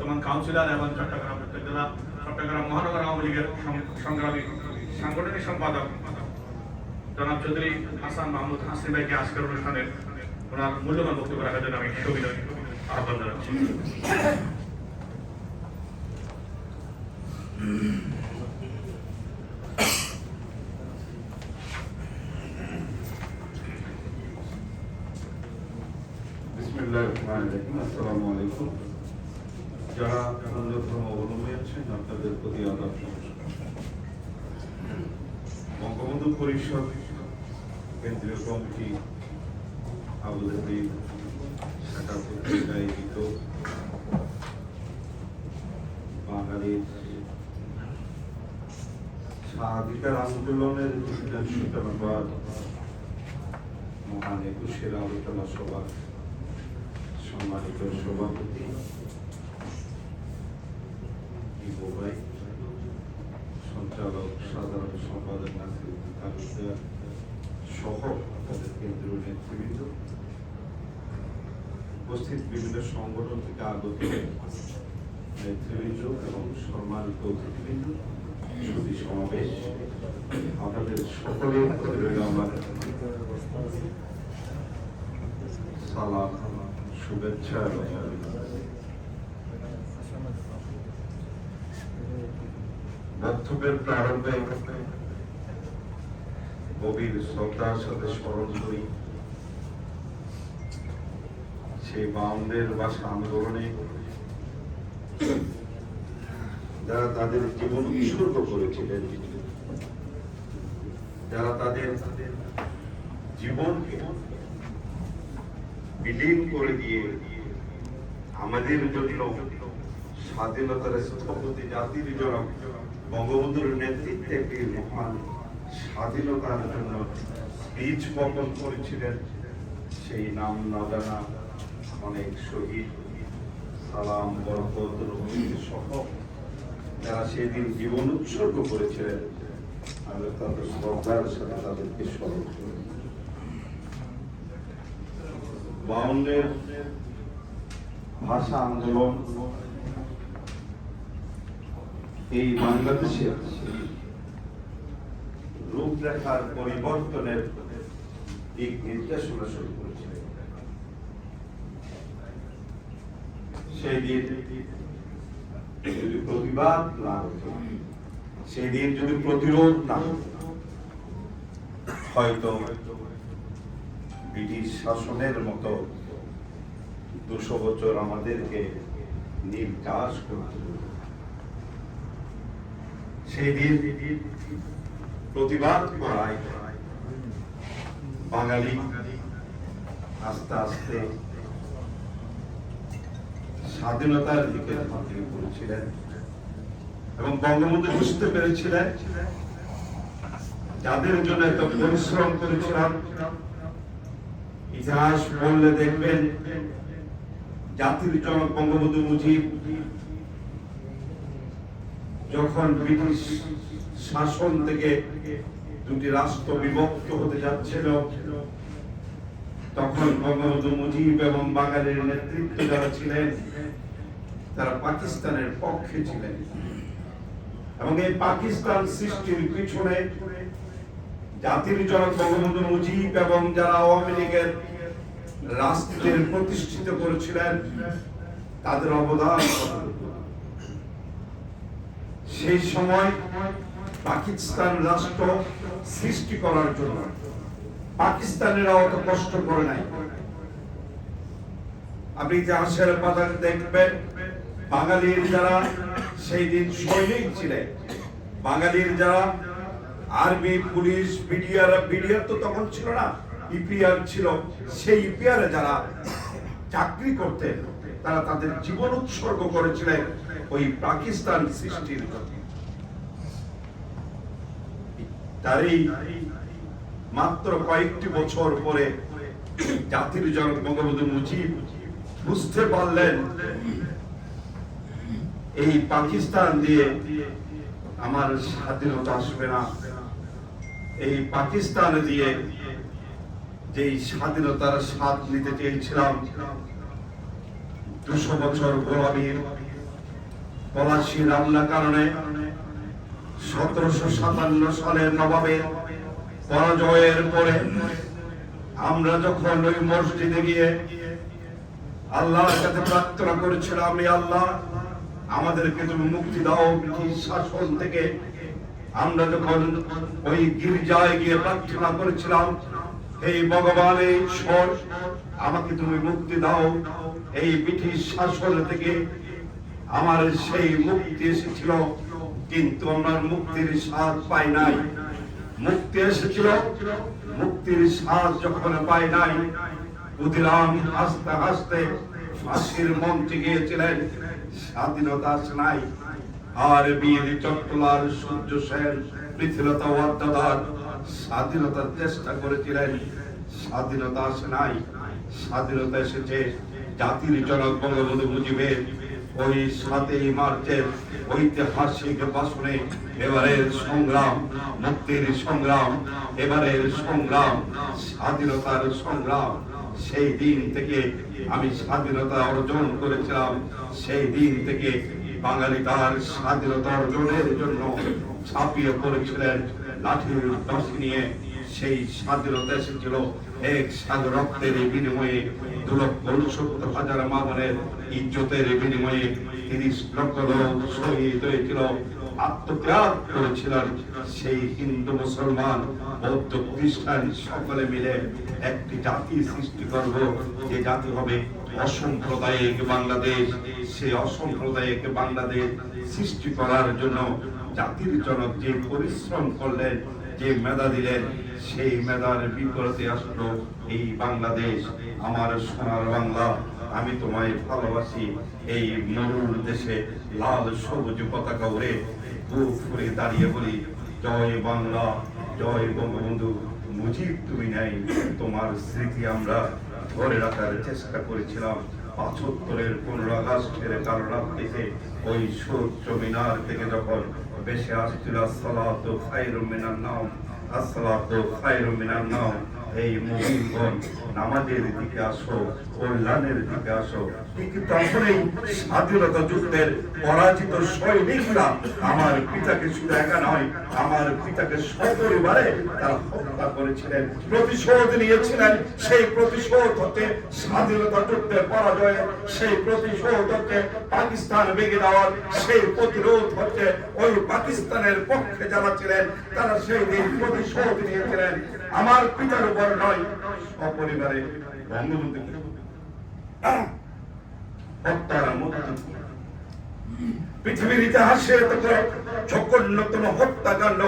বর্তমান কাউন্সিলর এবং চট্টগ্রাম জেলা চট্টগ্রাম মহানগর আওয়ামী লীগের সংগ্রামী সাংগঠনিক সম্পাদক জনাব চৌধুরী হাসান মাহমুদ হাসিন ভাইকে আজকের অনুষ্ঠানের ওনার মূল্যবান বক্তব্য রাখার জন্য আমি সবিনয় আহ্বান জানাচ্ছি। বিসমিল্লাহির রহমানির রহিম। যারা অন্য ধর্ম অবলম্বী আছেন, আপনাদের প্রতি আদাব বঙ্গবন্ধু পরিষদ কেন্দ্রীয় কমিটি আবুধাবি শাখা কর্তৃক আয়োজিত বাঙালির স্বাধিকার আন্দোলনের সূচনাবাদ মহান একুশের আলোচনা সভা সম্মানিত সভাপতি ইবু ভাই সঞ্চালক সাধারণ সম্পাদক নাসির তালুকদার সহ তাদের কেন্দ্রীয় নেতৃবৃন্দ উপস্থিত বিভিন্ন সংগঠন থেকে আগত নেতৃবৃন্দ এবং সম্মানিত অতিথিবৃন্দ সুদী সমাবেশ আপনাদের সকলের আমার। সালাম, শুভেচ্ছা এবং বক্তব্যের প্রারম্ভে গভীর শ্রদ্ধার সাথে স্মরণ করি। সেই বাউন্ডের ভাষা আন্দোলনে যারা তাদের জীবন উৎসর্গ করেছিলেন, যারা তাদের জীবনকে বিলীন করে দিয়ে আমাদের জন্য স্বাধীনতার স্থপতি জাতির জনক বঙ্গবন্ধুর নেতৃত্বে একটি মহান স্বাধীনতার জন্য বীজ বপন করেছিলেন। সেই নাম না জানা অনেক শহীদ। সালাম, বরকত রহিম সহ যারা সেদিন জীবন উৎসর্গ করেছিলেন, আমরা তাদের শ্রদ্ধার সাথে তাদেরকে স্মরণ করি। বাউন্ডের ভাষা আন্দোলন এই বাংলাদেশের রূপরেখার পরিবর্তনের দিক নির্দেশনা শুরু করেছিল সেই দিন যদি প্রতিবাদ না হতো, সেই দিন যদি প্রতিরোধ না হয়তো ব্রিটিশ শাসনের মতো দুশো বছর আমাদেরকে নির্যাস করতে। সেই দিন প্রতিবাদ বাঙালি আস্তে আস্তে স্বাধীনতার দিকে এবং বঙ্গবন্ধু বুঝতে পেরেছিলেন যাদের জন্য এত পরিশ্রম করেছিলাম, ইতিহাস পড়লে দেখবেন জাতির জনক বঙ্গবন্ধু মুজিব যখন ব্রিটিশ শাসন থেকে দুটি রাষ্ট্র বিভক্ত হতে যাচ্ছিল, তখন বঙ্গবন্ধু মুজিব এবং বাঙালির নেতৃত্ব যারা ছিলেন, তারা পাকিস্তানের পক্ষে ছিলেন এবং এই পাকিস্তান সৃষ্টির পিছনে জাতির জনক বঙ্গবন্ধু মুজিব এবং যারা আওয়ামী লীগের রাষ্ট্রের প্রতিষ্ঠিত করেছিলেন, তাদের অবদান? সেই সময় পাকিস্তান রাষ্ট্র সৃষ্টি করার জন্য পাকিস্তানেরা অত কষ্ট করে নাই। আপনি ইতিহাসের পাতায় দেখবেন, বাঙালির যারা সেই দিন সৈনিক ছিলেন বাঙালির যারা আর্মি, পুলিশ বিডিআর বিডিআর তো তখন ছিল না, ইপিআর ছিল, সেই ইপিআর যারা চাকরি করতেন, তারা তাদের জীবন উৎসর্গ করেছিলেন ওই পাকিস্তান সৃষ্টির জন্য। তারই মাত্র কয়েকটি বছর পরে জাতির জনক বঙ্গবন্ধু মুজিব বুঝতে পারলেন এই পাকিস্তান দিয়ে আমার স্বাধীনতা আসবে না। এই পাকিস্তান দিয়ে যেই স্বাধীনতার স্বাদ নিতে চেয়েছিলাম, দুশো বছর গোলামীর পলাশি হামলা কারণে সতেরোশো সাতান্ন সালের নবাবের পরাজয়ের পরে আমরা যখন ওই মসজিদে গিয়ে আল্লাহর কাছে প্রার্থনা করেছিলাম আল্লাহ, আমাদেরকে তুমি মুক্তি দাও ব্রিটিশ শাসন থেকে। আমরা যখন ওই গির্জায় গিয়ে প্রার্থনা করেছিলাম এই ভগবান, এই ঈশ্বর, আমাকে তুমি মুক্তি দাও। এই ব্রিটিশ শাসন থেকে আমার সেই মুক্তি এসেছিল। কিন্তু আমার মুক্তির স্বাদ পাই নাই। মুক্তি এসেছিল, মুক্তির স্বাদ যখন পাই নাই ক্ষুদিরাম হাসতে হাসতে ফাঁসির মঞ্চে গিয়েছিলেন, স্বাধীনতা নাই। আর বীর চট্টলার সূর্য সেন, পৃথিলতা ওয়াদ্দাদার স্বাধীনতার চেষ্টা করেছিলেন, স্বাধীনতা আসে নাই। স্বাধীনতা এসেছে, জাতির জনক বঙ্গবন্ধু মুজিবের ওই সাতই মার্চের ঐতিহাসিক ভাষণে এবারের সংগ্রাম, মুক্তির সংগ্রাম, এবারের সংগ্রাম, স্বাধীনতার সংগ্রাম। সেই দিন থেকে আমি স্বাধীনতা অর্জন করেছিলাম। সেই দিন থেকে বাঙালি তার স্বাধীনতা অর্জনের জন্য ছাপিয়ে পড়েছিলেন, লাঠির দশি নিয়ে। সেই স্বাধীনতা এসেছিল এক সাধু রক্তের বিনিময়ে দু লক্ষ উনসত্তর হাজার মামনের ইজ্জতের বিনিময়ে তিরিশ লক্ষ লোক শহীদ হয়েছিল আত্মত্যাগ করেছিলেন সেই হিন্দু মুসলমান বৌদ্ধ খ্রিস্টান সকলে মিলে একটি জাতি সৃষ্টি করব যে জাতি হবে অসাম্প্রদায়িক বাংলাদেশ সেই অসাম্প্রদায়িক বাংলাদেশ সৃষ্টি করার জন্য জাতির জনক যে পরিশ্রম করলেন যে মেধা দিলেন সেই মেধার বিপরীতে আসলো এই বাংলাদেশ, আমার সোনার বাংলা। আমি তোমায় ভালোবাসি, এই মরুর দেশে লাল সবুজ পতাকা উড়ে বুক দাঁড়িয়ে বলি, জয় বাংলা, জয় বঙ্গবন্ধু, মুজিব তুমি নাই। তোমার স্মৃতি আমরা ধরে রাখার চেষ্টা করেছিলাম। পাঁচত্তরের পনেরো আগস্টের কারণ থেকে ওই সূর্য মিনার থেকে যখন বেশি আসছিল আসসালাত খাইরুম মিনার নাম আসসালাত খাইরুম মিনার নাম এই মুমিনগণ নামাজের দিকে আসো কল্যাণের দিকে আসো তখনই স্বাধীনতা যুদ্ধের পরাজিত সৈনিকরা আমার পিতাকে শুধু একা নয়, আমার পিতাকে সপরিবারে তারা হত্যা করেছিলেন, প্রতিশোধ নিয়েছিলেন। সেই প্রতিশোধ হতে স্বাধীনতা যুদ্ধের পরাজয়ে, সেই প্রতিশোধ হতে পাকিস্তান ভেঙে দেওয়ার, সেই প্রতিরোধ হচ্ছে ওই পাকিস্তানের পক্ষে যারা ছিলেন, তারা সেই দিন প্রতিশোধ নিয়েছিলেন। আমার পিতার উপর নয় সপরিবারে বঙ্গবন্ধু পৃথিবীর ইতিহাসে এত জঘন্যতম হত্যাকাণ্ড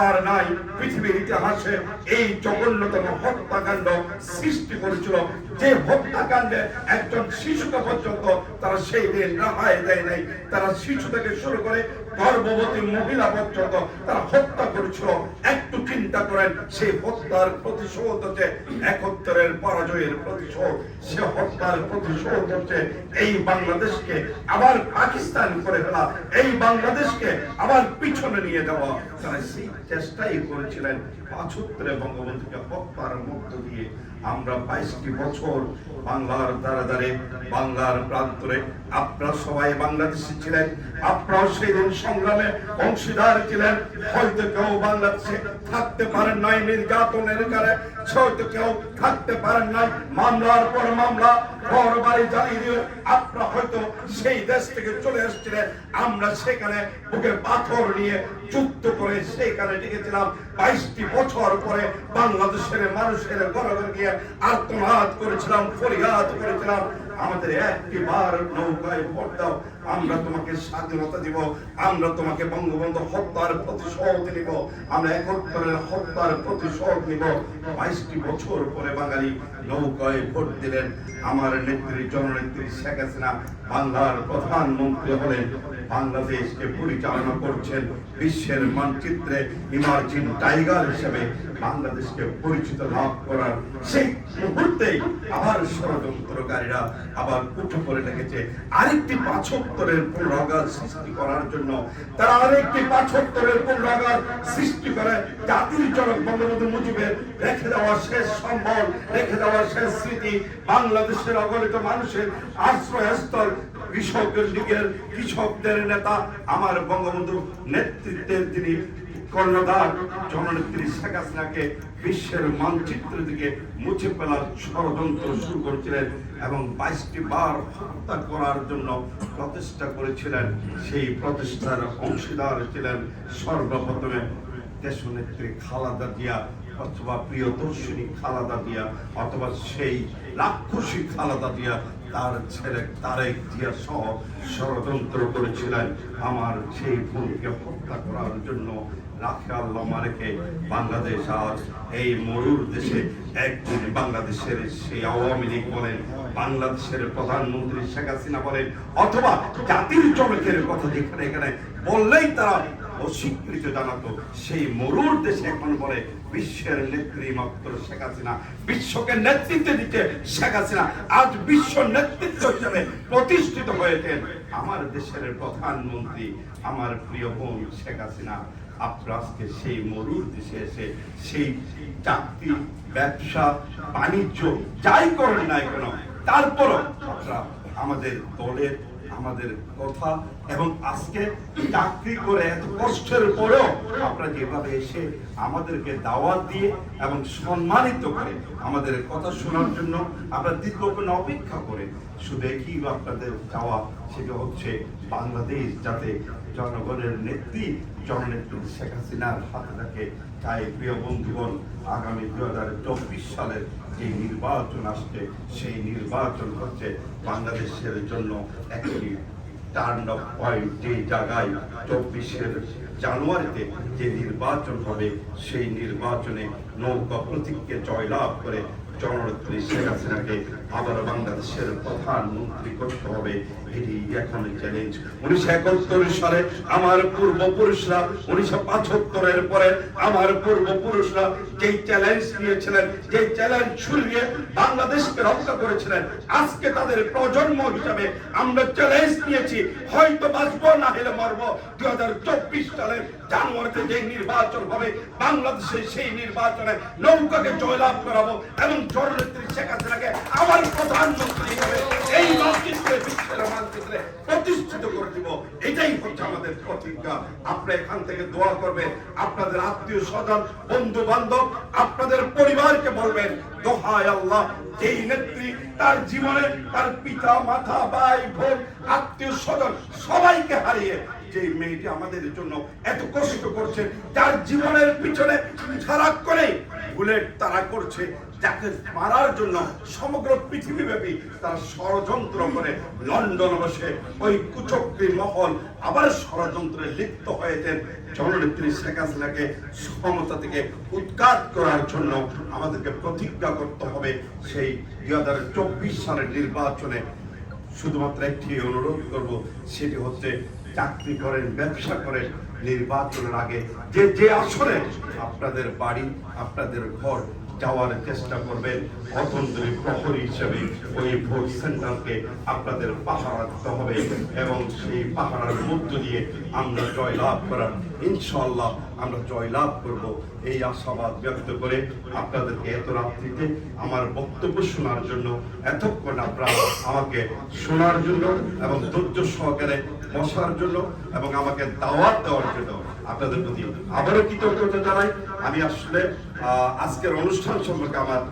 আর নাই। পৃথিবীর ইতিহাসে এই জঘন্যতম হত্যাকাণ্ড সৃষ্টি করেছিল। যে হত্যাকাণ্ডে একজন শিশুকে পর্যন্ত তারা সেই দিন রেহাই দেয় নাই। তারা শিশু থেকে শুরু করে গর্ভবতী মহিলা পর্যন্ত তারা হত্যা করেছিল। একটু চিন্তা করেন সেই হত্যার প্রতিশোধ হচ্ছে একত্তরের পরাজয়ের প্রতিশোধ। সে হত্যার প্রতিশোধ হচ্ছে এই বাংলাদেশকে আবার পাকিস্তান করে ফেলা। এই বাংলাদেশকে আবার পিছনে নিয়ে যাওয়া। তারা সেই চেষ্টাই করেছিলেন। হত্যার মধ্য দিয়ে আমরা বাইশটি বছর বাংলার দ্বারা দ্বারে বাংলার প্রান্তরে। সবাই ছিলেন, আপনারাও সেই দিন সংগ্রামে অংশীদার ছিলেন। হয়তো কেউ বাংলাদেশে থাকতে পারেন নাই নির্যাতনের কারে, হয়তো কেউ থাকতে পারেন নাই মামলার পর মামলা বাড়ি জ্বালিয়ে দিয়ে আপনারা হয়তো সেই দেশ থেকে চলে এসেছিলেন। আমরা সেখানে বুকে পাথর নিয়ে যুদ্ধ করে সেখানে টিকেছিলাম বাইশটি বছর পরে বাংলাদেশের মানুষের ঘরে গিয়ে আর্তনাদ করেছিলাম ফরিয়াদ করেছিলাম। আমাদের একটি বার নৌকায় ভোট দাও, আমরা তোমাকে স্বাধীনতা দিব, আমরা তোমাকে বঙ্গবন্ধু হত্যার প্রতিশোধ নিব, আমরা একত্তরের হত্যার প্রতিশোধ নিব। বাইশটি বছর পরে বাঙালি নৌকায় ভোট দিলেন। আমার নেত্রী, জননেত্রী শেখ হাসিনা বাংলার প্রধানমন্ত্রী হলেন। বাংলাদেশকে পরিচালনা করছেন বিশ্বের মানচিত্রে ইমার্জিং টাইগার হিসেবে বাংলাদেশকে পরিচিত লাভ করার সেই মুহূর্তেই আবার ষড়যন্ত্রকারীরা আবার উঠে করে রেখেছে। আরেকটি পাঁচত্তরের পুনরাগার সৃষ্টি করার জন্য তারা আরেকটি পাঁচত্তরের পুনরাগার সৃষ্টি করে। জাতির জনক বঙ্গবন্ধু মুজিবের রেখে দেওয়া শেষ সম্বল, রেখে দেওয়া শেষ স্মৃতি বাংলাদেশের অগণিত মানুষের আশ্রয়স্থল কৃষকের দিকের কৃষকদের নেতা, আমার বঙ্গবন্ধু নেতৃত্বের তিনি কর্ণধার জননেত্রী শেখ হাসিনাকে বিশ্বের মানচিত্র দিকে মুছে ফেলার ষড়যন্ত্র শুরু করেছিলেন এবং বাইশটি বার হত্যা করার জন্য প্রচেষ্টা করেছিলেন, সেই প্রচেষ্টার অংশীদার ছিলেন সর্বপ্রথমে দেশনেত্রী খালাদা জিয়া অথবা প্রিয় প্রিয়দর্শিনী খালাদা জিয়া অথবা সেই রাক্ষসী খালাদা জিয়া তার ছেলে তারেক জিয়া সহ ষড়যন্ত্র করেছিলেন। আমার সেই বোনকে হত্যা করার জন্য রাখে আল্লাহ মারেকে। বাংলাদেশ আজ এই মরুর দেশে একদিন বাংলাদেশের সেই আওয়ামী লীগ বলেন, বাংলাদেশের প্রধানমন্ত্রী শেখ হাসিনা বলেন, অথবা জাতির জনকের কথা যেখানে এখানে বললেই তারা অস্বীকৃত জানাতো। সেই মরুর দেশে এখন বলে বিশ্বের নেত্রী মাত্র শেখ হাসিনা। বিশ্বকে নেতৃত্ব দিচ্ছে শেখ হাসিনা আজ বিশ্ব নেতৃত্ব হিসেবে প্রতিষ্ঠিত হয়েছেন আমার দেশের প্রধানমন্ত্রী, আমার প্রিয় বোন শেখ হাসিনা। আপনারা আজকে সেই মরুর দেশে এসে সেই চাকরি, ব্যবসা, বাণিজ্য, যাই করেন না কেন, তারপরও আমাদের দলের আমাদের কথা। এবং আজকে চাকরি করে এত কষ্টের পরেও আপনারা যেভাবে এসে আমাদেরকে দাওয়াত দিয়ে এবং সম্মানিত করে আমাদের কথা শোনার জন্য আমরা দীর্ঘক্ষণ অপেক্ষা করে শুধু একই আপনাদের চাওয়া, সেটা হচ্ছে বাংলাদেশ যাতে জনগণের নেত্রী জননেত্রী শেখ হাসিনার হাতে থাকে তাই প্রিয় বন্ধুগণ, আগামী দু হাজার চব্বিশ সালের যে নির্বাচন আসছে, সেই নির্বাচন হচ্ছে বাংলাদেশের জন্য একটি টার্ন অফ পয়েন্ট যে জায়গায় চব্বিশের জানুয়ারিতে যে নির্বাচন হবে, সেই নির্বাচনে নৌকা প্রতীককে জয়লাভ করে জননেত্রী শেখ হাসিনাকে আবার বাংলাদেশের প্রধানমন্ত্রী করতে হবে। নিয়েছি। হয়তো বাঁচবো, না হলে মরবো। দুই হাজার চব্বিশ সালের জানুয়ারিতে যে নির্বাচন হবে, বাংলাদেশে সেই নির্বাচনে নৌকাকে জয়লাভ করাবো এবং জননেত্রী শেখ হাসিনাকে আবার প্রধানমন্ত্রী হিসেবে এই মানচিত্রে বিশ্বের মানচিত্রে প্রতিষ্ঠিত করে দিব। এটাই হচ্ছে আমাদের প্রতিজ্ঞা। আপনি এখান থেকে দোয়া করবেন। আপনাদের আত্মীয় স্বজন বন্ধু বান্ধব আপনাদের পরিবারকে বলবেন দোহায় আল্লাহ, যেই নেত্রী তার জীবনে তার পিতা, মাতা, ভাই, বোন, আত্মীয় স্বজন সবাইকে হারিয়ে যে মেয়েটি আমাদের জন্য এত কষ্ট করছে, যার জীবনের পিছনে সারাক্ষণে বুলেট তারা করছে যাকে মারার জন্য সমগ্র পৃথিবী ব্যাপী তারা ষড়যন্ত্র করে লন্ডন বসে ওই কুচক্রী মহল আবার ষড়যন্ত্রে লিপ্ত হয়েছেন। জননেত্রী শেখ হাসিনাকে ক্ষমতা থেকে উৎখাত করার জন্য আমাদেরকে প্রতিজ্ঞা করতে হবে সেই দুই হাজার চব্বিশ সালের নির্বাচনে। শুধুমাত্র একটি অনুরোধ করব, সেটি হচ্ছে চাকরি করেন, ব্যবসা করেন, নির্বাচনের আগে যে যে আসরে আপনাদের বাড়ি, আপনাদের ঘর যাওয়ার চেষ্টা করবেন। অতন্ত্রী প্রহরী হিসেবে ওই ভোট সেন্টারকে আপনাদের পাহারা রাখতে হবে এবং সেই পাহারার মধ্য দিয়ে আমরা জয়লাভ করার ইনশাল্লাহ আমরা জয়লাভ করব। এই আশাবাদ ব্যক্ত করে আপনাদেরকে এত রাত্রিতে আমার বক্তব্য শোনার জন্য এতক্ষণ আপনারা আমাকে শোনার জন্য এবং ধৈর্য সহকারে বসার জন্য এবং আমাকে দাওয়াত দেওয়ার জন্য আপনাদের প্রতি আবারও কৃতজ্ঞতা জানাই। আমি আসলে আজকের অনুষ্ঠান সম্পর্কে আমার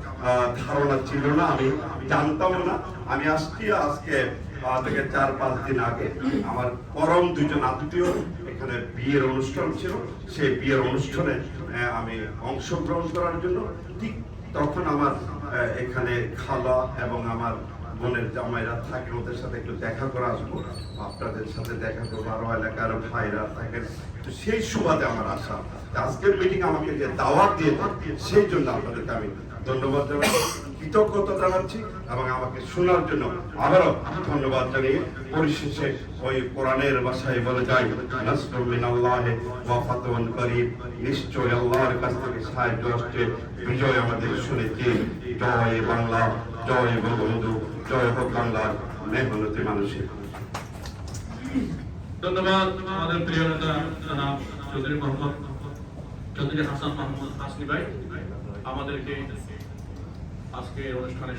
ধারণা ছিল না, আমি জানতাম না। আমি আসছি আজকে থেকে চার, পাঁচ দিন আগে। আমার পরম দুইজন আত্মীয়, এখানে বিয়ের অনুষ্ঠান ছিল। সেই বিয়ের অনুষ্ঠানে আমি অংশগ্রহণ করার জন্য ঠিক তখন আমার এখানে খালা এবং আমার বোনের জামাইরা থাকে, ওদের সাথে একটু দেখা করে আসব। আপনাদের সাথে দেখা করব, আরও এলাকার ভাইরা থাকেন। সেই সুবাদে আমার আশা। আজকের মিটিং আমাকে যে দাওয়াত দিয়ে সেই জন্য আপনাদেরকে আমি ধন্যবাদ জানাচ্ছি কৃতজ্ঞতা জানাচ্ছি এবং আমাকে শোনার জন্য আবারও ধন্যবাদ জানিয়ে পরিশেষে ওই কোরআনের ভাষায় বলে যাই নাসরুম মিনাল্লাহি ওয়া ফাতহুন করিম। নিশ্চয় আল্লাহর কাছ থেকে সাহায্য আসছে। বিজয় আমাদের শুনেছি। জয় বাংলা, জয় বঙ্গবন্ধু, জয় হোক বাংলার মেহনতি মানুষের। ধন্যবাদ আমাদের প্রিয় নেতা জনাব চৌধুরী মোহাম্মদ, চৌধুরী হাসান মাহমুদ হাসনি ভাই। আমাদেরকে আজকে অনুষ্ঠানে